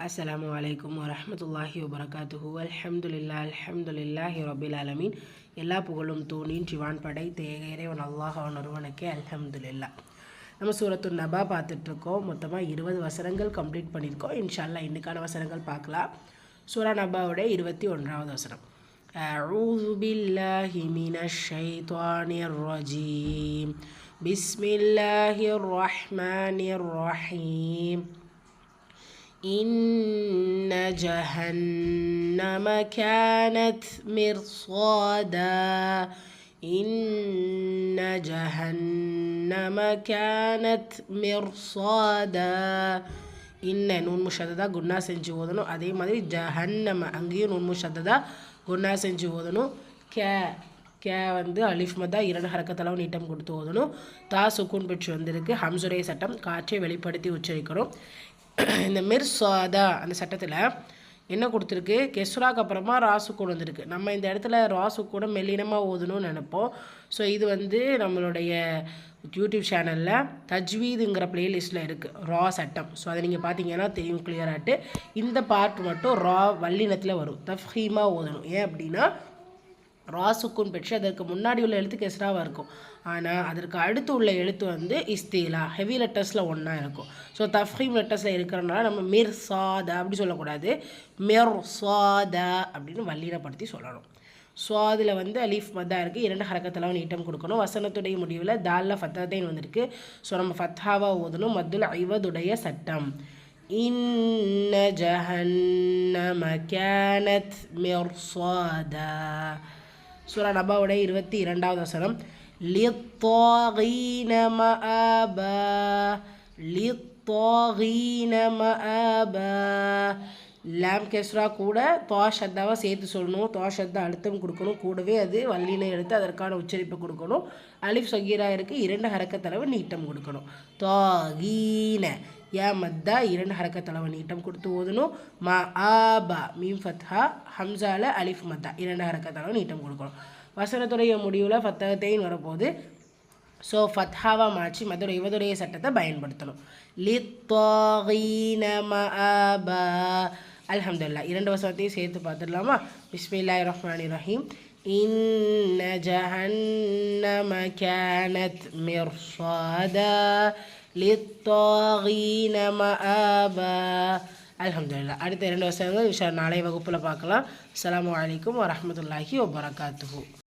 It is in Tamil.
அஸ்ஸலாமு அலைக்கும் வரஹமத்துல்லாஹி வபரகாத்துஹு அல்ஹம்துலில்லா அல்ஹம்துலில்லாஹி ரபில் ஆலமீன் எல்லா புகழும் தூணின் சிவான் படை தேக இறைவன் அல்லாஹ் அவன் ஒருவனுக்கே அல்ஹம்துலில்லா நம்ம சூரத்து நபா பார்த்துட்ருக்கோம் மொத்தமாக இருபது வசனங்கள் கம்ப்ளீட் பண்ணியிருக்கோம் இன்ஷால்லா இன்னைக்கான வசனங்கள் பார்க்கலாம் சூரா நபாவோட இருபத்தி ஒன்றாவது வசனம் أعوذ بالله من الشيطان الرجيم بسم الله الرحمن الرحيم إن جهنم كانت مرصادا إن جهنم كانت مرصادا இன்ன நூன் முஷத்ததா குன்னா செஞ்சு ஓதணும் அதே மாதிரி ஜஹன்னம அங்கேயும் நூன் முஷத்ததா குன்னா செஞ்சு ஓதணும் கே கே வந்து அலிஃப் மதா இரண்டு ஹரக்கத்தளவு நீட்டம் கொடுத்து ஓதணும் தா சுக்கூன் பெற்று வந்திருக்கு ஹம்சுரை சட்டம் காற்றை வெளிப்படுத்தி உச்சரிக்கணும் இந்த மிர்சாதா அந்த சட்டத்தில் என்ன கொடுத்துருக்கு? கெஸ்ராக்கு அப்புறமா ராசு கூட வந்திருக்கு. நம்ம இந்த இடத்துல ராசு கூட மெல்லினமாக ஓதணும்னு நினைப்போம். ஸோ இது வந்து நம்மளுடைய யூடியூப் சேனலில் தஜ்வீதுங்கிற பிளேலிஸ்ட்டில் இருக்குது ரா சட்டம். ஸோ அதை நீங்கள் பார்த்தீங்கன்னா தெரியும் கிளியராகிட்டு இந்த பார்ட் மட்டும் ரா வல்லினத்தில் வரும். தஃபீமாக ஓதணும் ஏன் அப்படின்னா ராசுக்குன் பெற்று அதற்கு முன்னாடி உள்ள எழுத்து கெஸ்ராவாக இருக்கும். ஆனால் அதற்கு அடுத்து உள்ள எழுத்து வந்து இஸ்தீலா. ஹெவி லெட்டர்ஸில் ஒன்றா இருக்கும். ஸோ தஃப்ரீம் லெட்டர்ஸில் இருக்கிறனால நம்ம மிர் சாத அப்படி சொல்லக்கூடாது. மெர் சாத அப்படின்னு வல்லீனப்படுத்தி சொல்லணும். சுவாதில் வந்து அலீஃப் மத்தா இருக்குது இரண்டு ஹரக்கத்தெல்லாம் நீட்டம் கொடுக்கணும். வசனத்துடைய முடிவில் தாலில் ஃபத்தாத்தைன் வந்திருக்கு. ஸோ நம்ம ஃபத்தாவாக ஓதணும். மத்துல் ஐவதுடைய சட்டம். இன்ன ஜஹன்னம கேனத் மிர்சாதா. சூரா நபாவுடைய இருபத்தி இரண்டாவது வசனம். லித்தாகீன மஆபா லித்தாகீன மஆபா லேம் கெஸ்ரா கூட தோஷத்தாவை சேர்த்து சொல்லணும். தோ ஷத்தா அழுத்தம் கொடுக்கணும். கூடவே அது வல்லினை எடுத்து அதற்கான உச்சரிப்பு கொடுக்கணும். அலிஃப் சகீரா இருக்குது இரண்டு ஹரக்கத்தளவு நீட்டம் கொடுக்கணும். தாகீன. யா மத்தா இரண்டு ஹரக்கத்தளவு நீட்டம் கொடுத்து ஓதணும் மா ஆபா மீம் ஃபத்ஹா ஹம்சால அலிஃப் மத்தா. இரண்டு ஹரக்கத்தளவு நீட்டம் கொடுக்கணும். வசனத்துடைய முடிவில் ஃபத்தகத்தையும் வரப்போது ஸோ ஃபத்ஹாவாக மாற்றி மதுரை இவதுடைய சட்டத்தை பயன்படுத்தணும். லித்தாகீன மஆபா அல்ஹம்துலில்லாஹ். இரண்டு வசனத்தையும் சேர்த்து பார்த்துடலாமா? பிஸ்மில்லாஹிர் ரஹ்மான் ரஹீம். இன்ன ஜஹன்னம கேனத் மிர்சாதா லித்தாகீன மஆபா அல்ஹம்துலில்லாஹ் அடுத்த இரண்டு வசனங்கள் விஷயம் நாளைய வகுப்பில் பார்க்கலாம் அஸ்ஸலாமு அலைக்கும் வரஹ்மத்துல்லாஹி வபரகாத்துஹு